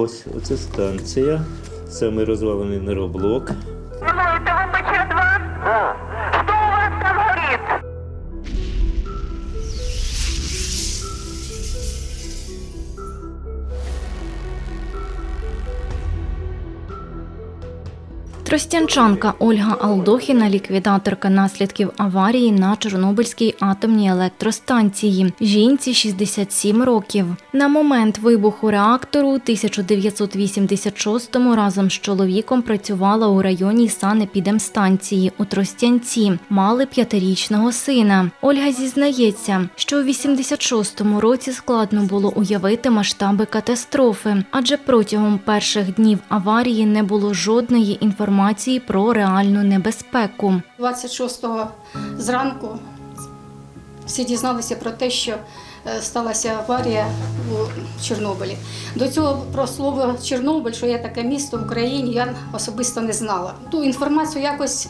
Ось, оце станція. Самий розвалений нейроблок. Тростянчанка Ольга Алдохіна, ліквідаторка наслідків аварії на Чорнобильській атомній електростанції. Жінці 67 років. На момент вибуху реактору у 1986-му разом з чоловіком працювала у районі санепідемстанції у Тростянці. Мали п'ятирічного сина. Ольга зізнається, що у 86-му році складно було уявити масштаби катастрофи, адже протягом перших днів аварії не було жодної інформації про реальну небезпеку. 26-го зранку всі дізналися про те, що е, сталася аварія у Чорнобилі. До цього про слово Чорнобиль, що є таке місто в Україні, я особисто не знала. Ту інформацію якось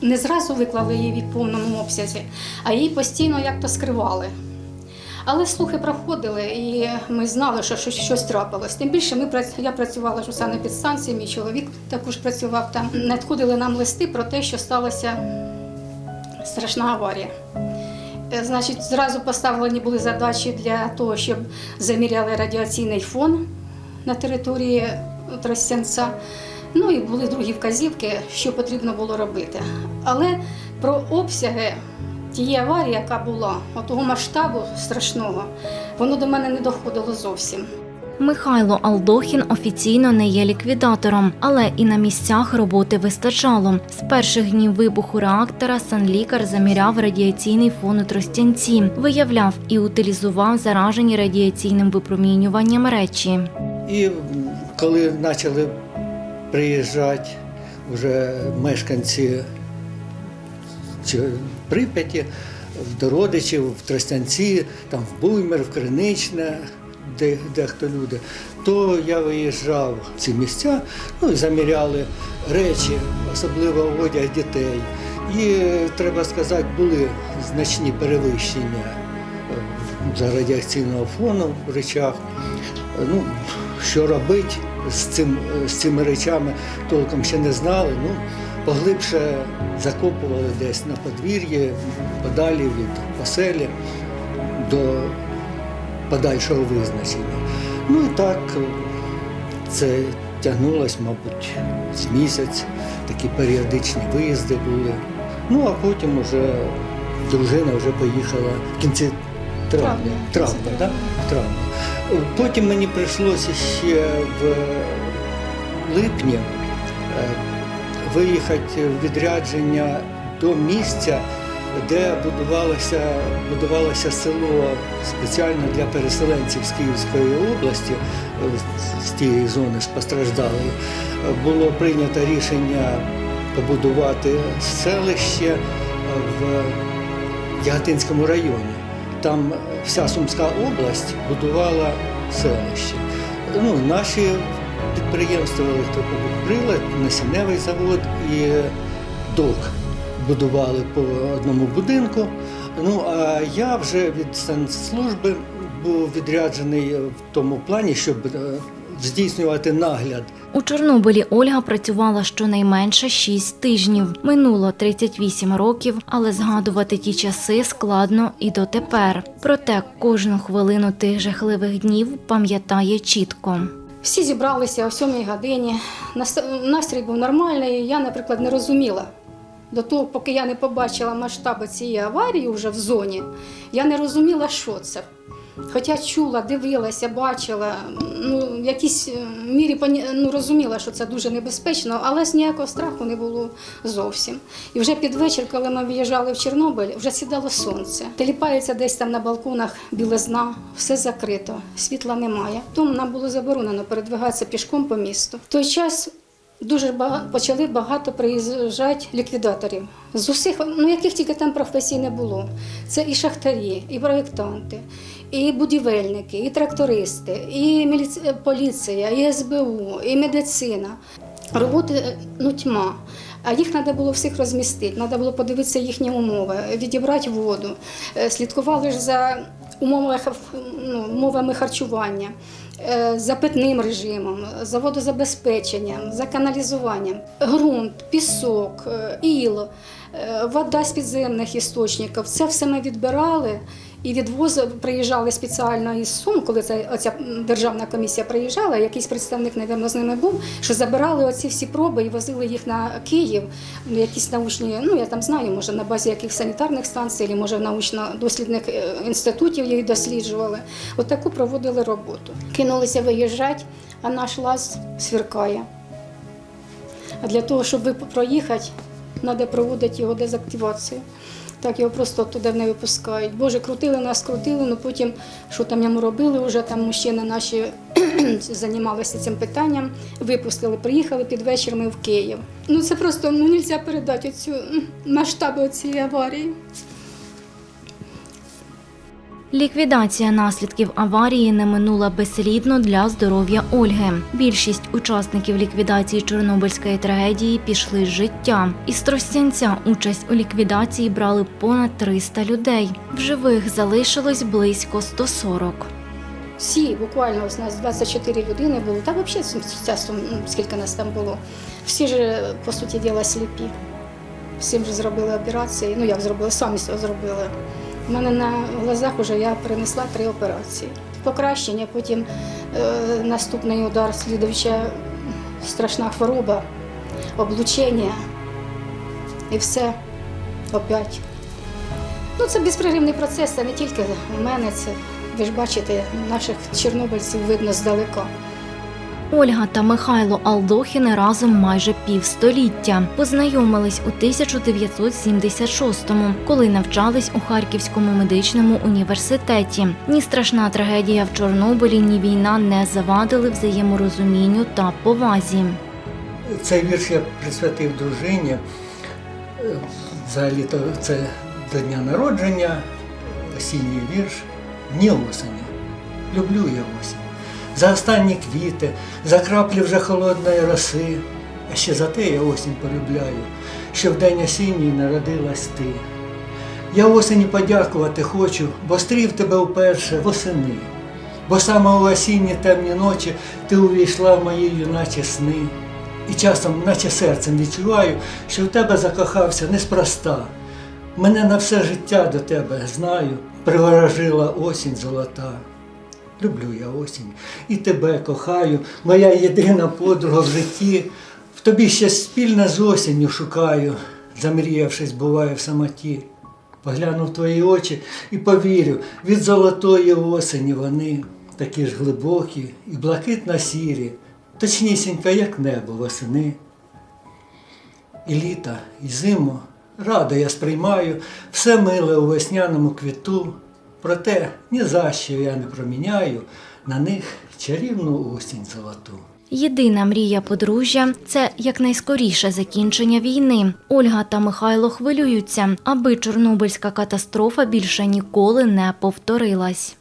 не зразу виклали її в повному обсязі, а її постійно як то скривали. Але слухи проходили, і ми знали, що щось, щось трапилось. Тим більше ми я працювала ж у санепідстанції, мій чоловік також працював там. Надходили нам листи про те, що сталася страшна аварія. Е, Значить, зразу поставлені були задачі для того, щоб заміряли радіаційний фон на території Тростянця. Ну і були другі вказівки, що потрібно було робити. Але про обсяги тієї аварії, яка була, того масштабу страшного, воно до мене не доходило зовсім. Михайло Алдохін офіційно не є ліквідатором, але і на місцях роботи вистачало. З перших днів вибуху реактора санлікар заміряв радіаційний фон у Тростянці, виявляв і утилізував заражені радіаційним випромінюванням речі. І коли почали приїжджати вже мешканці Прип'яті, до родичів в Тростянці, там в Буймер, в Криничне, де дехто люди, то я виїжджав в ці місця, ну і заміряли речі, особливо одяг дітей. І треба сказати, були значні перевищення е, за радіаційного фону в речах. Ну, що робити з, цим, з цими речами, толком ще не знали. Ну, поглибше закопували десь на подвір'ї, подалі від оселі до подальшого визначення. Ну і так е, це тягнулось, мабуть, з місяць, такі періодичні виїзди були. Ну а потім уже дружина вже поїхала в кінці травня. Травня. Да? травня. Потім мені прийшлося ще в липні е, виїхати в відрядження до місця, де будувалося, будувалося село спеціально для переселенців з Київської області, з тієї зони з Було прийнято рішення побудувати селище в Яготинському районі. Там вся Сумська область будувала селище. Ну, наші підприємства електроприлад, насінневий завод і ДОК будували по одному будинку. Ну а я вже від санслужби був відряджений в тому плані, щоб е, здійснювати нагляд У Чорнобилі Ольга працювала щонайменше 6 тижнів. Минуло 38 років, але згадувати ті часи складно і дотепер. Проте кожну хвилину тих жахливих днів пам'ятає чітко. Всі зібралися о 7 годині. Настрій був нормальний. Я, наприклад, не розуміла. До того, поки я не побачила масштаби цієї аварії вже в зоні, я не розуміла, що це. Хоча чула, дивилася, бачила, ну, в якійсь е, мірі ну, розуміла, що це дуже небезпечно, але з ніякого страху не було зовсім. І вже під вечір, коли ми виїжджали в Чорнобиль, вже сідало сонце. Теліпається десь там на балконах білизна, все закрито, світла немає. Тому нам було заборонено передвигатися пішком по місту. В той час Дуже багато почали багато приїжджати ліквідаторів з усіх, ну яких тільки там професій не було. Це і шахтарі, і проєктанти, і будівельники, і трактористи, і міліці... поліція, і СБУ, і медицина. Роботи е, ну тьма. А їх треба було всіх розмістити, треба було подивитися їхні умови, відібрати воду, Е, слідкували ж за умовами, ну, умовами харчування. Е, за питним режимом, за водозабезпеченням, за каналізуванням. Ґрунт, пісок, е, іл, е, вода з підземних істочників. Це все ми відбирали і відвозили, приїжджали спеціально із Сум, коли це, оця державна комісія приїжджала, якийсь представник, напевно, з ними був, що забирали оці всі проби і возили їх на Київ, ну, якісь научні, ну я там знаю, може на базі яких санітарних станцій, або може научно-дослідних е, інститутів їх досліджували. От таку проводили роботу. Кинулися виїжджати, а наш лаз сверкає. А для того, щоб проїхати, треба проводити його дезактивацію. Так його просто туди не випускають. Боже, крутили нас, крутили, але потім, що там йому робили, вже там мужчини наші займалися цим питанням, випустили, приїхали під вечір ми в Київ. Ну це просто ну, не можна передати оцю масштабу цієї аварії. Ліквідація наслідків аварії не минула безслідно для здоров'я Ольги. Більшість учасників ліквідації Чорнобильської трагедії пішли з життя. Із Тростянця участь у ліквідації брали понад 300 людей. В живих залишилось близько 140. Всі, буквально ось нас 24 людини було, та взагалі ну, скільки нас там було. Всі ж, по суті діла, сліпі. Всім же зробили операції. Ну як зробили, самі зробили. У мене на глазах вже я перенесла три операції. Покращення, потім е, наступний удар, слідуюча страшна хвороба, облучення і все опять. Ну, це безперервний процес, це не тільки у мене, це ви ж бачите, наших чорнобильців видно здалека. Ольга та Михайло Алдохіни разом майже півстоліття. Познайомились у 1976-му, коли навчались у Харківському медичному університеті. Ні страшна трагедія в Чорнобилі, ні війна не завадили взаєморозумінню та повазі. Цей вірш я присвятив дружині. Е, Взагалі то це до дня народження, осінній вірш, дні осені. Люблю я осінь. За останні квіти, за краплі вже холодної роси. А ще за те я осінь полюбляю, що в день осінній народилась ти. Я осені подякувати хочу, бо стрів тебе вперше восени. Бо саме у осінні темні ночі ти увійшла в мої юначі сни. І часом, наче серцем відчуваю, що в тебе закохався неспроста. Мене на все життя до тебе знаю, приворожила осінь золота. Люблю я осінь і тебе кохаю, моя єдина подруга в житті. В тобі ще спільне з осінню шукаю, замріявшись, буває в самоті. Погляну в твої очі і повірю, від золотої осені вони такі ж глибокі і блакитно сірі, точнісінько, як небо восени. І літа, і зиму радо я сприймаю все миле у весняному квіту, проте ні за що я не проміняю на них чарівну осінь золоту. Єдина мрія подружжя це якнайскоріше закінчення війни. Ольга та Михайло хвилюються, аби Чорнобильська катастрофа більше ніколи не повторилась.